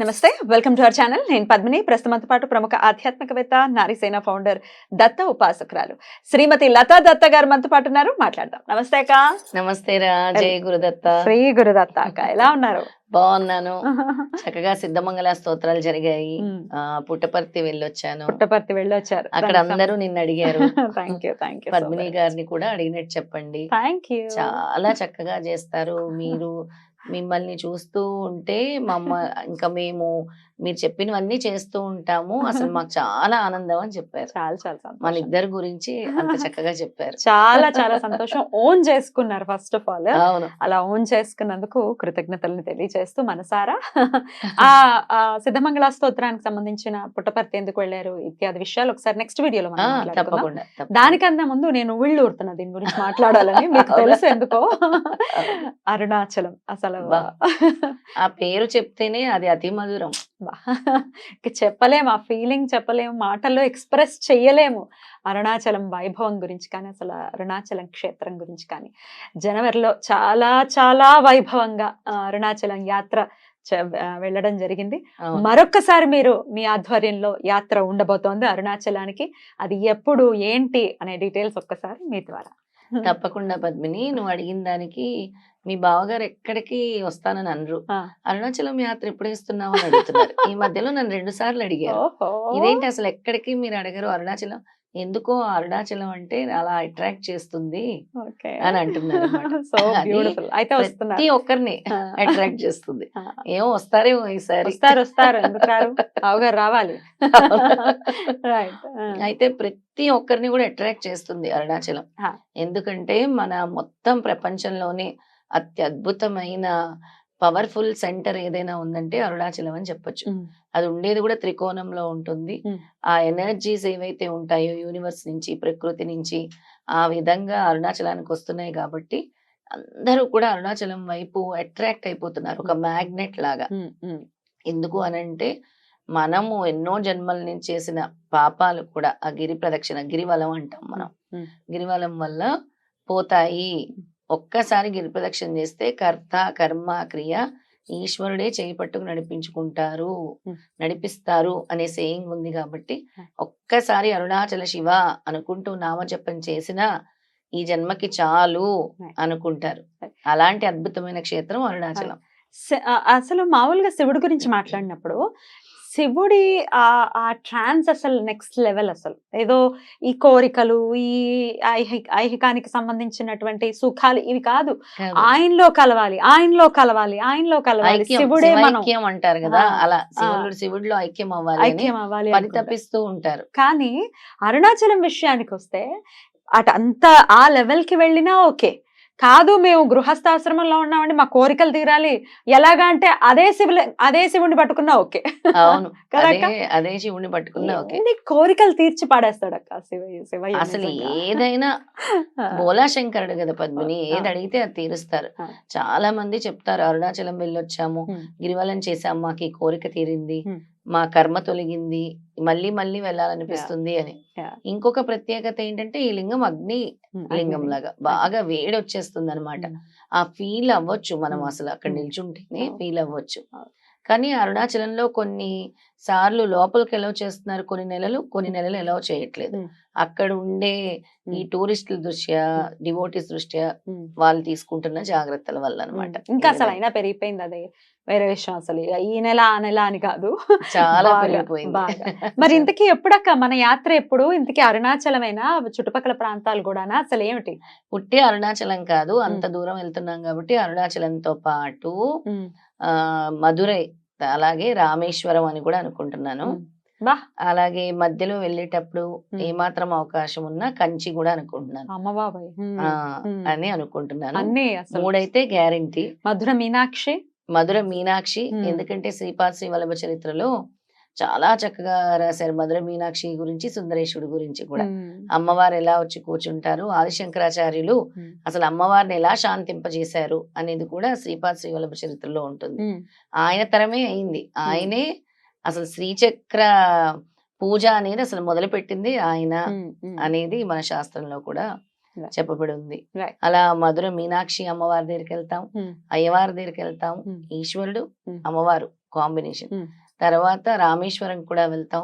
నమస్తే welcome to our channel. నేను పద్మిని. ప్రస్తుతంతో పాటు ప్రముఖ ఆధ్యాత్మికవేత్త నారీసేన ఫౌండర్ దత్త ఉపాసకురాలు శ్రీమతి లతా దత్త గారు మనతో పాటు ఉన్నారు. మాట్లాడదాం. నమస్తే అక్క. నమస్తే రా. జయ గురుదత్త శ్రీ గురుదత్త అక్క. ఎలా ఉన్నారు? బాగున్నాను. చక్కగా సిద్ధమంగళ స్తోత్రాలు జరిగాయి. పుట్టపర్తి వెళ్ళొచ్చాను. పుట్టపర్తి వెళ్ళొచ్చారు. అక్కడ అందరూ నిన్ను అడిగారు. పద్మిని గారిని కూడా అడిగినట్టు చెప్పండి. చాలా చక్కగా చేస్తారు. మీరు మిమ్మల్ని చూస్తూ ఉంటే మమ్మ ఇంకా మేము మీరు చెప్పినవన్నీ చేస్తూ ఉంటాము. అసలు మాకు చాలా ఆనందం అని చెప్పారు. చాలా చాలా మన ఇద్దరి గురించి అంత చక్కగా చెప్పారు. చాలా చాలా సంతోషం. ఓన్ చేసుకున్నారు ఫస్ట్ ఆఫ్ ఆల్. అవును. అలా ఓన్ చేసుకున్నందుకు కృతజ్ఞతలను తెలియజేస్తూ మనసారా? ఆ సిద్ధమంగళ స్తోత్రానికి సంబంధించిన పుట్టపర్తి ఎందుకు వెళ్ళారు? ఇత్యాది విషయాలు ఒకసారి నెక్స్ట్ వీడియోలో. తప్పకుండా. దానికన్నా ముందు నేను ఉళ్ళు ఊరుతున్నా దీని గురించి మాట్లాడాలని మీకు తెలుసు ఎందుకో? అరుణాచలం. అసలు బా. ఆ పేరు చెప్తేనే అది అతి మధురం. చెప్పలేము ఆ ఫీలింగ్ చెప్పలేము మాటల్లో ఎక్స్ప్రెస్ చెయ్యలేము. అరుణాచలం వైభవం గురించి కానీ అసలు అరుణాచలం క్షేత్రం గురించి కానీ జనవరిలో చాలా చాలా వైభవంగా అరుణాచలం యాత్ర వెళ్ళడం జరిగింది. మరొక్కసారి మీరు మీ ఆధ్వర్యంలో యాత్ర ఉండబోతోంది అరుణాచలానికి. అది ఎప్పుడు ఏంటి అనే డీటెయిల్స్ ఒక్కసారి మీ ద్వారా. తప్పకుండా పద్మిని. నువ్వు అడిగిన దానికి మీ బావగారు ఎక్కడికి వస్తానని అనరు. అరుణాచలం యాత్ర ఎప్పుడు వేస్తున్నావు అని అడుగుతున్నారు. ఈ మధ్యలో నన్ను రెండు సార్లు అడిగారు. ఇదేంటి అసలు ఎక్కడికి మీరు అడగరు? అరుణాచలం ఎందుకో అరుణాచలం అంటే అలా అట్రాక్ట్ చేస్తుంది. అని అంటున్నారు ప్రతి ఒక్కరిని. అట్రాక్ట్ చేస్తుంది. ఏమో వస్తారేమో ఈసారి. వస్తారు వస్తారు. ఎందుకు రారు? అవగారు రావాలి. అయితే ప్రతి ఒక్కరిని కూడా అట్రాక్ట్ చేస్తుంది అరుణాచలం. ఎందుకంటే మన మొత్తం ప్రపంచంలోనే అత్యద్భుతమైన పవర్ఫుల్ సెంటర్ ఏదైనా ఉందంటే అరుణాచలం అని చెప్పొచ్చు. అది ఉండేది కూడా త్రికోణంలో ఉంటుంది. ఆ ఎనర్జీస్ ఏవైతే ఉంటాయో యూనివర్స్ నుంచి ప్రకృతి నుంచి ఆ విధంగా అరుణాచలానికి వస్తున్నాయి కాబట్టి అందరూ కూడా అరుణాచలం వైపు అట్రాక్ట్ అయిపోతున్నారు. ఒక మ్యాగ్నెట్ లాగా. ఎందుకు అనంటే మనము ఎన్నో జన్మల నుంచి చేసిన పాపాలు కూడా ఆ గిరి ప్రదక్షిణ గిరివలం అంటాం మనం. గిరివలం వల్ల పోతాయి. ఒక్కసారి గిరి ప్రదక్షిణ చేస్తే కర్త కర్మ క్రియ ఈశ్వరుడే చేయి పట్టుకు నడిపించుకుంటారు. నడిపిస్తారు అనే సేయింగ్ ఉంది కాబట్టి. ఒక్కసారి అరుణాచల శివ అనుకుంటూ నామజపం చేసిన ఈ జన్మకి చాలు. అనుకుంటారు. అలాంటి అద్భుతమైన క్షేత్రం అరుణాచలం అసలు మామూలుగా శివుడి గురించి మాట్లాడినప్పుడు శివుడి ఆ ట్రాన్స్ అసలు నెక్స్ట్ లెవెల్ అసలు. ఏదో ఈ కోరికలు ఈ ఐహి- ఐహికానికి సంబంధించినటువంటి సుఖాలు ఇవి కాదు. ఆయనలో కలవాలి ఆయనలో కలవాలి ఆయనలో కలవాలి. ఐక్యం శివుడే శివైక్యం అంటారు కదా. అలా. శివుడు శివుడిలో ఐక్యం అవ్వాలి అని ఐక్యం అవ్వాలి అనుకుంటారు. పరితపిస్తూ ఉంటారు. కానీ అరుణాచలం విషయానికి వస్తే అటు అంత ఆ లెవెల్కి వెళ్ళినా ఓకే. కాదు మేము గృహస్థాశ్రమంలో ఉన్నామండి మా కోరికలు తీరాలి. ఎలాగా అంటే అదే శివుల అదే శివుని పట్టుకున్నా ఓకే. అవును. అదే శివుడిని పట్టుకున్నా ఓకే. కోరికలు తీర్చి పాడేస్తాడు అక్క శివయ్య శివయ్య అసలు. ఏదైనా బోలా శంకరుడు కదా పద్మిని. ఏది అడిగితే అది తీరుస్తారు. చాలా మంది చెప్తారు అరుణాచలం వెళ్ళొచ్చాము గిరివలం చేసాం మాకు ఈ కోరిక తీరింది. మా కర్మ తొలగింది మళ్ళీ మళ్ళీ వెళ్ళాలనిపిస్తుంది అని. ఇంకొక ప్రత్యేకత ఏంటంటే ఈ లింగం అగ్ని లింగం. లాగా బాగా వేడి వచ్చేస్తుంది అనమాట ఆ ఫీల్ అవ్వచ్చు మనం. అసలు అక్కడ. నిల్చుంటేనే. ఫీల్ అవ్వచ్చు. కానీ అరుణాచలంలో కొన్ని సార్లు లోపలికి ఎలా చేస్తున్నారు కొన్ని నెలలు కొన్ని నెలలు ఎలా చేయట్లేదు. అక్కడ ఉండే ఈ. టూరిస్టుల దృష్ట్యా. డివోటీస్ దృష్ట్యా. వాళ్ళు తీసుకుంటున్న జాగ్రత్తల వల్ల అనమాట ఇంకా అసలు అయినా పెరిగిపోయింది అదే. వేరే విషయం అసలు. ఈ నెల ఆ నెల అని కాదు. చాలా పెరిగిపోయింది. మరి ఇంతకీ ఎప్పుడక్క మన యాత్ర ఎప్పుడు? ఇంతకీ అరుణాచలమైనా? చుట్టుపక్కల ప్రాంతాలు కూడానా? అసలు ఏమిటి? పుట్టి అరుణాచలం కాదు. అంత దూరం వెళ్తున్నాం కాబట్టి అరుణాచలంతో పాటు మధురై అలాగే రామేశ్వరం అని కూడా అనుకుంటున్నాను. అలాగే మధ్యలో వెళ్ళేటప్పుడు. ఏమాత్రం అవకాశం ఉన్నా కంచి కూడా అనుకుంటున్నాను. అని అనుకుంటున్నాను. మూడైతే గ్యారంటీ. మధుర మీనాక్షి? మధుర మీనాక్షి. ఎందుకంటే శ్రీపాద శ్రీ వల్లభ చరిత్రలో చాలా చక్కగా రాశారు మధుర మీనాక్షి గురించి సుందరేశ్వరుడు గురించి కూడా. అమ్మవారు ఎలా వచ్చి కూర్చుంటారు ఆదిశంకరాచార్యులు అసలు అమ్మవారిని ఎలా శాంతింపజేశారు అనేది కూడా శ్రీపాద శ్రీ వల్లభ చరిత్రలో ఉంటుంది. ఆయన తరమే అయింది. ఆయనే అసలు శ్రీచక్ర పూజ అనేది అసలు మొదలు పెట్టింది ఆయన. అనేది మన శాస్త్రంలో కూడా. చెప్పబడి ఉంది. అలా మధుర మీనాక్షి అమ్మవారి దగ్గరికి వెళ్తాం అయ్యవారి దగ్గరికి వెళ్తాం ఈశ్వరుడు. అమ్మవారు కాంబినేషన్. తర్వాత రామేశ్వరం కూడా వెళ్తాం.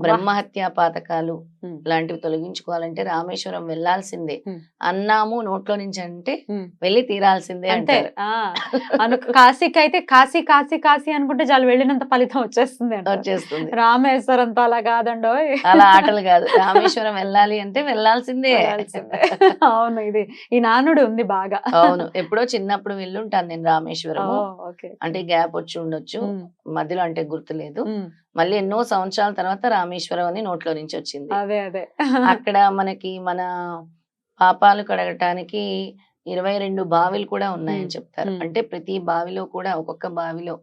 బ్రహ్మహత్య పాతకాలు. లాంటివి తొలగించుకోవాలంటే రామేశ్వరం వెళ్ళాల్సిందే. ఉమ్. అన్నాము నోట్లో నుంచి అంటే. వెళ్ళి తీరాల్సిందే అను కాశీకి అయితే కాశీ కాశీ కాశీ అనుకుంటే చాలు వెళ్ళినంత ఫలితం వచ్చేస్తుంది. వచ్చేస్తుంది. రామేశ్వరంతో అలా కాదండో అలా ఆటలు కాదు. రామేశ్వరం వెళ్ళాలి అంటే వెళ్ళాల్సిందే. అవును ఇది ఈ నానుడు ఉంది బాగా. అవును ఎప్పుడో చిన్నప్పుడు వెళ్ళుంటాను నేను రామేశ్వరం అంటే గ్యాప్ వచ్చి ఉండొచ్చు. మధ్యలో అంటే గుర్తులేదు. ఉమ్, మళ్ళీ ఎన్నో సంవత్సరాల తర్వాత రామేశ్వరం అని నోట్లో నుంచి వచ్చింది అదే అదే అక్కడ మనకి మన పాపాలు కడగటానికి ఇరవై రెండు బావిలు కూడా ఉన్నాయని. చెప్తారు. అంటే ప్రతి బావిలో కూడా ఒక్కొక్క బావిలో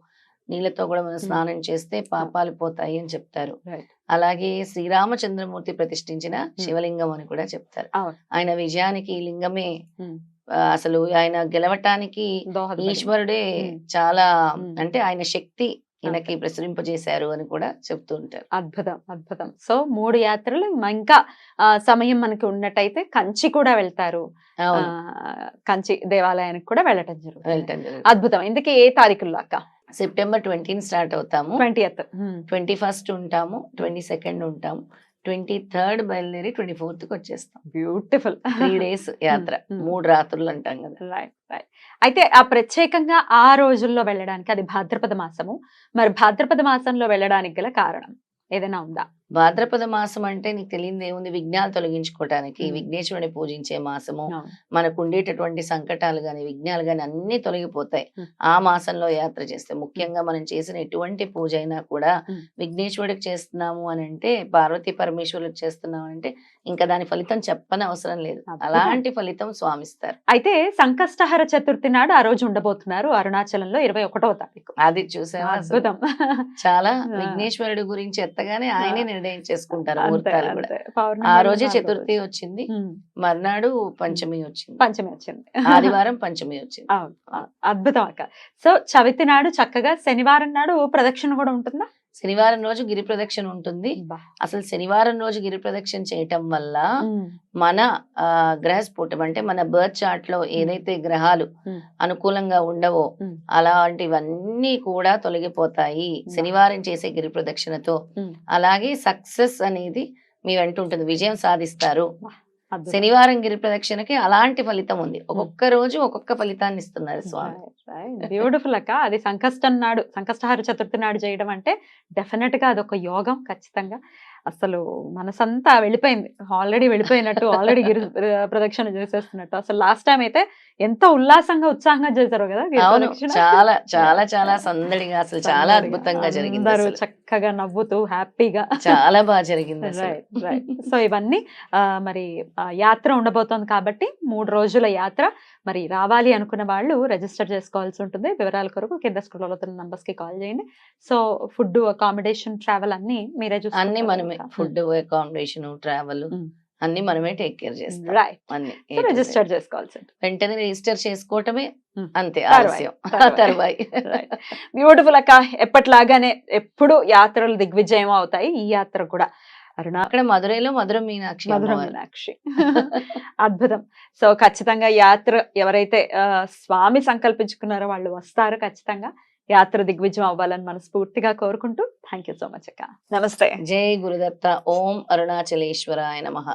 నీళ్ళతో కూడా మనం స్నానం చేస్తే పాపాలు పోతాయి అని చెప్తారు. అలాగే శ్రీరామచంద్రమూర్తి ప్రతిష్ఠించిన శివలింగం అని కూడా చెప్తారు. ఆయన విజయానికి లింగమే అసలు ఆయన గెలవటానికి. ఈశ్వరుడే. చాలా. అంటే ఆయన శక్తి ఈయనకి ప్రసరింపజేశారు అని కూడా చెప్తూ ఉంటారు. అద్భుతం అద్భుతం. సో మూడు యాత్రలు ఇంకా సమయం మనకి ఉన్నట్టయితే కంచి కూడా వెళ్తారు. కంచి దేవాలయానికి కూడా వెళ్ళటం జరుగుతుంది. అద్భుతం. ఇందుకే ఏ తారీఖుల్లో అక్క సెప్టెంబర్ ట్వంటీన్ స్టార్ట్ అవుతాము. ట్వంటీయత్ ట్వంటీ ఫస్ట్ ఉంటాము ట్వంటీ సెకండ్ ఉంటాము. ట్వంటీ థర్డ్ బయలుదేరి ట్వంటీ ఫోర్త్కి వచ్చేస్తాం. బ్యూటిఫుల్. త్రీ డేస్ యాత్ర. మూడు రాత్రులు అంటాం కదా. రైట్ రైట్ అయితే ఆ ప్రత్యేకంగా ఆ రోజుల్లో వెళ్ళడానికి అది భాద్రపద మాసము. మరి భాద్రపద మాసంలో వెళ్ళడానికి గల కారణం ఏదైనా ఉందా? భాద్రపద మాసం అంటే నీకు తెలియదు ఏముంది విఘ్నాలు తొలగించుకోవటానికి. విఘ్నేశ్వరుని పూజించే మాసము. మనకు ఉండేటటువంటి సంకటాలు గాని విఘ్నాలు గాని అన్ని తొలగిపోతాయి. ఆ మాసంలో యాత్ర చేస్తే ముఖ్యంగా మనం చేసిన ఎటువంటి పూజ అయినా కూడా. విఘ్నేశ్వరుడికి చేస్తున్నాము అని అంటే పార్వతీ పరమేశ్వరుడికి చేస్తున్నాము అంటే ఇంకా దాని ఫలితం చెప్పని అవసరం లేదు. అలాంటి ఫలితం స్వామిస్తారు అయితే సంకష్టహర చతుర్థి నాడు ఆ రోజు ఉండబోతున్నారు అరుణాచలంలో ఇరవై ఒకటవ తారీఖు అది? అద్భుతం చాలా. విఘ్నేశ్వరుడి గురించి ఎత్తగానే ఆయనే నిర్ణయం చేసుకుంటారు ముహూర్తాలు కూడా. ఆ రోజే చతుర్థి. వచ్చింది మర్నాడు పంచమి వచ్చింది. పంచమి వచ్చింది. ఆదివారం పంచమి వచ్చింది. అద్భుతం అక్క. సో చవితి నాడు చక్కగా శనివారం నాడు ప్రదక్షిణ కూడా ఉంటుందా? శనివారం రోజు గిరి ప్రదక్షిణ ఉంటుంది. అసలు శనివారం రోజు గిరి ప్రదక్షిణ చేయటం వల్ల మన గ్రహ స్ఫుటం అంటే మన బర్త్ చార్ట్లో ఏదైతే గ్రహాలు. అనుకూలంగా ఉండవో. అలాంటివన్నీ కూడా తొలగిపోతాయి శనివారం చేసే గిరి ప్రదక్షిణతో. అలాగే సక్సెస్ అనేది మీ వెంట ఉంటుంది విజయం సాధిస్తారు. శనివారం గిరి ప్రదక్షిణకి అలాంటి ఫలితం ఉంది. ఒక్కొక్క రోజు ఒక్కొక్క ఫలితాన్ని ఇస్తున్నారు స్వామి. బ్యూటిఫుల్ అక్క. అది సంకష్టం నాడు సంకష్టహార చతుర్థి నాడు చేయడం అంటే డెఫినెట్గా అదొక యోగం ఖచ్చితంగా. అసలు మనసంతా వెళ్ళిపోయింది. ఆల్రెడీ వెళ్ళిపోయినట్టు ఆల్రెడీ గిరి ప్రదక్షిణ చేసేస్తున్నట్టు. అసలు లాస్ట్ టైం అయితే ఎంత ఉల్లాసంగా ఉత్సాహంగా చేశారు కదా. చాలా చాలా చాలా సందడిగా అసలు చాలా. అద్భుతంగా జరిగింది. చక్కగా నవ్వుతూ హ్యాపీగా చాలా బాగా జరిగింది సో ఇవన్నీ మరి యాత్ర ఉండబోతోంది కాబట్టి మూడు రోజుల యాత్ర మరి రావాలి అనుకున్న వాళ్ళు రిజిస్టర్ చేసుకోవాల్సి ఉంటుంది వివరాల కొరకు కింద స్కూల్ అవుతున్న నంబర్స్కి కాల్ చేయండి సో ఫుడ్ అకామిడేషన్ ట్రావెల్ అన్ని మీరే అన్ని చూసుకుంటారు మనమే. Food accommodation travel. అన్ని మనమే టేక్ కేర్ చేస్తాం. అన్ని రిజిస్టర్ చేసుకోవాల్సి వెంటనే రిజిస్టర్ చేసుకోవటమే ఉమ్. అంతే తర్వాయి, ఆలస్యం. బ్యూటిఫుల్ అక్క. ఎప్పటిలాగానే ఎప్పుడు యాత్రలు దిగ్విజయం అవుతాయి. ఈ యాత్ర కూడా అరుణ అక్కడ మధురైలో మధుర మీనాక్షి మధుర. మీనాక్షి. అద్భుతం. సో ఖచ్చితంగా యాత్ర ఎవరైతే స్వామి సంకల్పించుకున్నారో వాళ్ళు వస్తారు ఖచ్చితంగా. యాత్ర దిగ్విజయం అవ్వాలని మనస్ఫూర్తిగా కోరుకుంటూ. థ్యాంక్ యూ సో మచ్ అక్క. నమస్తే. జై గురుదత్త. ఓం అరుణాచలేశ్వరాయ నమః.